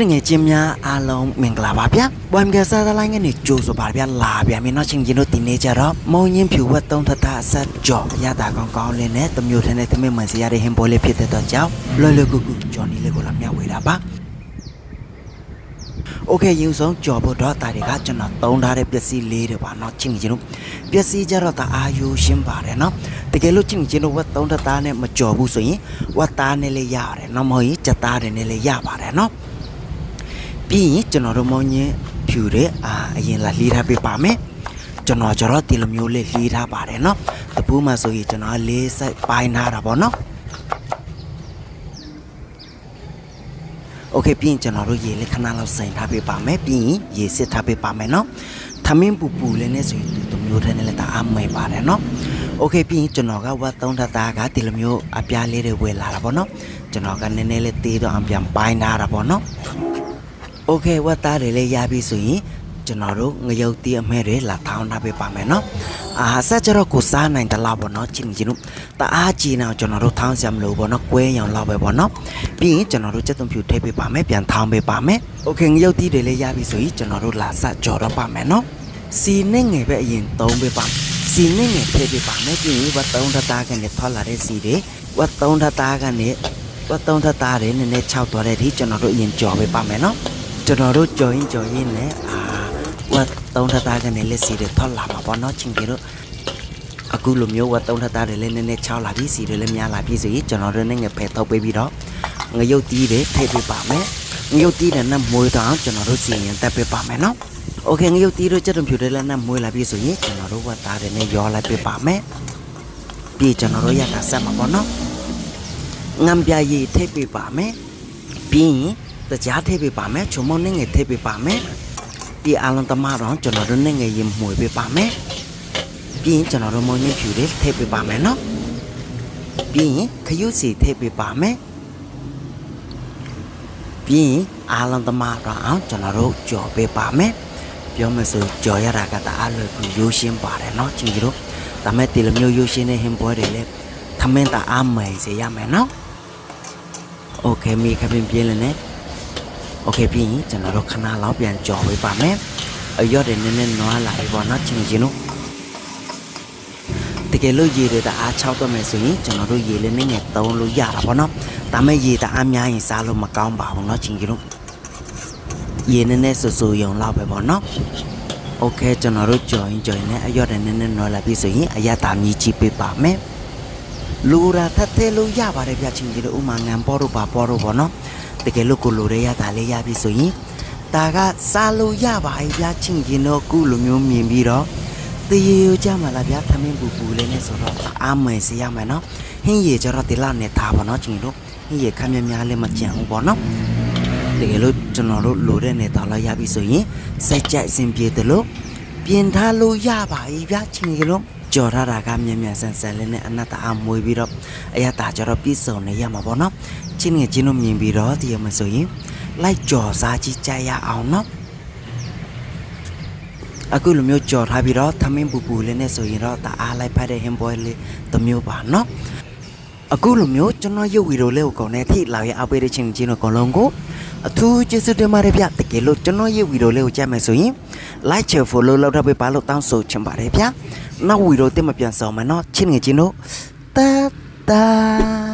စ်ငယ်ချင်းများအားလုံးမင်္ဂလာပါဗျာ။ဘွမ်ကစားသလိုင်းကနေကြိုးဆိုပါဗျာလာဗျာမင်းတို့ချင်းချင်းတို့ဒီနေ့ကြတော့မုံညင်းဖြူဝက်သုံးထထအဆက်ကြော်ရတာကောင်းကောင်းလေးနဲ့တမျိုးထနဲ့သမင်းမှန်စီရတဲ့ဟင်ပေါ်လေးဖြစ်တဲ့တော့ကြောင့်လွယ်လွယ်ကူကူဂျော်နီလေးကိုလာမျှဝေတာပါ။โอเคယူဆုံးကြော်ဖို့တော့တာတွေကကျွန်တော်သုံးထားတဲ့ပစ္စည်းလေးတွေပါเนาะချင်းချင်းတို့ပစ္စည်းကြတော့တာအာယူရှင်းပါတယ်เนาะတကယ်လို့ချင်းချင်းတို့ဝက်သုံးထသားနဲ့မကြော်ဘူးဆိုရင်ဝက်သားနဲ့လေးရတယ်เนาะမဟုတ်ရင်ကြက်သားတွေနဲ့လေးရပါတယ်เนาะ ပြီးရင်ကျွန်တော်တို့မောင်းညင်းဖြူတဲ့အာအရင်လာလှီးထားပေးပါမယ်ကျွန်တော်ကျတော့ဒီလိုမျိုးလေးလှီးထားပါတယ်เนาะတပူးမှာဆိုရင်ကျွန်တော်လေးစိုက်ပိုင်းထားတာပေါ့เนาะโอเคပြီးရင်ကျွန်တော်တို့ရေလေးခဏလောက်စိန်ထားပေးပါမယ်ပြီးရင်ရေစစ်ထားပေးပါမယ်เนาะထမင်းပူပူလေးနဲ့ဆိုရင်ဒီလိုမျိုးထဲနဲ့လည်းဒါအမဲပါတယ်เนาะโอเคပြီးရင်ကျွန်တော်ကဝတ်သုံးထသားကဒီလိုမျိုးအပြားလေးတွေဝယ်လာတာပေါ့เนาะကျွန်တော်ကနည်းနည်းလေးသေးတော့အပြန်ပိုင်းထားတာပေါ့เนาะ โอเคဝတ်သားတွေလည်းရပြီဆိုရင်ကျွန်တော်တို့ငရုတ်တီးအမဲတွေလာထောင်းထားပေးပါမယ်เนาะအာဆက်ကြတော့ကိုစားနိုင်တယ်လားပေါ့เนาะချင်းချင်းတို့တအားကြည့်နေအောင်ကျွန်တော်တို့ထောင်းစရာမလိုပေါ့เนาะကွဲရောင်လောက်ပဲပေါ့เนาะပြီးရင်ကျွန်တော်တို့စက်သွန်ဖြူထိပ်ပေးပါမယ်ပြန်ထောင်းပေးပါမယ်โอเคငရုတ်တီးတွေလည်းရပြီဆိုရင်ကျွန်တော်တို့လာဆက်ကြော်တော့ပါမယ်เนาะစီနဲ့ငယ်ပဲအရင်သုံးပေးပါစီနဲ့ငယ်ထည့်ပေးပါမယ်ပြီးရင်ဝတ်သုံးထသားကနေထွက်လာတဲ့စီတွေဝတ်သုံးထသားကနေဝတ်သုံးထသားတွေနည်းနည်းခြောက်သွားတဲ့အထိကျွန်တော်တို့အရင်ကြော်ပေးပါမယ်เนาะ ကျွန်တော်တို့ကြော်ရင်ကြော်ရင်လည်းအာဝတ်သုံးထသားကနေလက်စီတွေထွက်လာမှာပေါ့နော်ချင်းကြီးတို့အခုလိုမျိုးဝတ်သုံးထသားတွေလည်းနည်းနည်းချောက်လာပြီးစီတွေလည်းများလာပြီးဆိုရင်ကျွန်တော်တို့လည်းငယ်ဖယ်ထုတ်ပေးပြီးတော့ငရုတ်တီးတွေထည့်ပေးပါမယ်ငရုတ်တီးတဲ့နဲ့မွေးတော့ကျွန်တော်တို့စီရင်တက်ပေးပါမယ်နော်โอเคငရုတ်တီးတို့ချက်တုံဖြူတွေလည်းနဲ့မွေးလာပြီးဆိုရင်ကျွန်တော်တို့ဝတ်သားတွေနဲ့ရောလိုက်ပေးပါမယ်ပြီးကျွန်တော်တို့ရတာဆက်မှာပေါ့နော်ငံပြရည်ထည့်ပေးပါမယ်ပြီးရင် တကြားထည့်ပေးပါမယ်ချုံမောင်းနဲ့ငယ်ထည့်ပေးပါမယ်ပြီးအားလုံးတမတော့ကျွန်တော်တို့နဲ့ငယ်ရင်မှုပေးပါမယ်ပြီးရင်ကျွန်တော်တို့မောင်းညှဖြူလေးထည့်ပေးပါမယ်နော်ပြီးရင်ခရုစီထည့်ပေးပါမယ်ပြီးရင်အားလုံးတမတော့အောင်ကျွန်တော်တို့ကြော်ပေးပါမယ်ပြောမယ်ဆိုကြော်ရတာကတအားလွယ်ကူရိုးရှင်းပါ โอเคมีခပင်ပြင်းလည်းနဲ့ โอเคပြီးရင်ကျွန်တော်တို့ခဏလောက်ပြန်ကြော်ပေးပါမယ်အရော့တယ်နည်းနည်းနွားလာပြီပေါ့နော်ချင်းချင်းတို့တကယ်လို့ရေတွေတအားချောက်တော့မယ်ဆိုရင်ကျွန်တော်တို့ရေလေးနည်းငယ်သုံးလို့ရတာပေါ့နော်ဒါမဲ့ရေတအားများရင်စားလို့မကောင်းပါဘူးเนาะချင်းချင်းတို့ရေနည်းနည်းဆူဆူယုံလောက်ပဲပေါ့နော်โอเคကျွန်တော်တို့ကြော်ရင်ကြော်ရင်လည်းအရော့တယ်နည်းနည်းနွားလာပြီဆိုရင်အရသာမြည်ကြည့်ပေးပါမယ် လူရာထက်သေးလို့ရပါတယ်ဗျချင်းချင်းတို့ဥမာငံပေါ်တို့ပါပေါ်တို့ပေါ့နော်တကယ်လို့ကိုလိုရဲရတာလေးရပြီဆိုရင်ဒါကစားလို့ရပါရဲ့ဗျာချင်းရင်တော့ကုလိုမျိုးမြင်ပြီးတော့တရေရကြမှာလားဗျာသမင်းပူပူလေးနဲ့ဆိုတော့အားမယ်စေရမယ်နော်ဟင်းရည်ကြတော့ဒီလာနဲ့ထားပါနော်ချင်းတို့ဟင်းရည်ခမ်းများများလေးမကြံဘူးပေါ့နော်တကယ်လို့ကျွန်တော်တို့လိုတဲ့နဲ့တော့လာရပြီဆိုရင်စိတ်ကြိုက်အစဉ်ပြေတယ်လို့ပြင်ထားလို့ရပါရဲ့ဗျာချင်းရင်လို့ ကြော်ရတာကမြန်မြန်ဆန်ဆန်လေးနဲ့အနတ္တအမွေပြီးတော့အရတာကြတော့ပြည့်စုံနေရမှာပေါ့နော်ချင်းငယ်ချင်းတို့မြင်ပြီးတော့တည်ရမဆိုရင်လိုက်ကြော်စားကြည့်ကြရအောင်နော်အခုလိုမျိုးကြော်ထားပြီးတော့သမင်းပူပူလေးနဲ့ဆိုရင်တော့တအားလိုက်ဖတ်တဲ့ဟင်ဘွယ်လေးတစ်မျိုးပါနော်အခုလိုမျိုးကျွန်တော်ရုပ်ဗီဒီယိုလေးကိုကောင်းတဲ့ထိလာရအပေးတဲ့ချင်းချင်းတို့အကုန်လုံးကိုအထူးကျေးဇူးတင်ပါတယ်ဗျတကယ်လို့ကျွန်တော်ရုပ်ဗီဒီယိုလေးကိုကြည့်မယ်ဆိုရင် like share follow လုပ်ထားပေးပါလို့တောင်းဆိုချင်ပါတယ်ဗျ နောက်ဗီဒီယိုတင်မပြန်ဆောင်မယ်နော်ချင်းငယ်ချင်းတို့တတ်တာ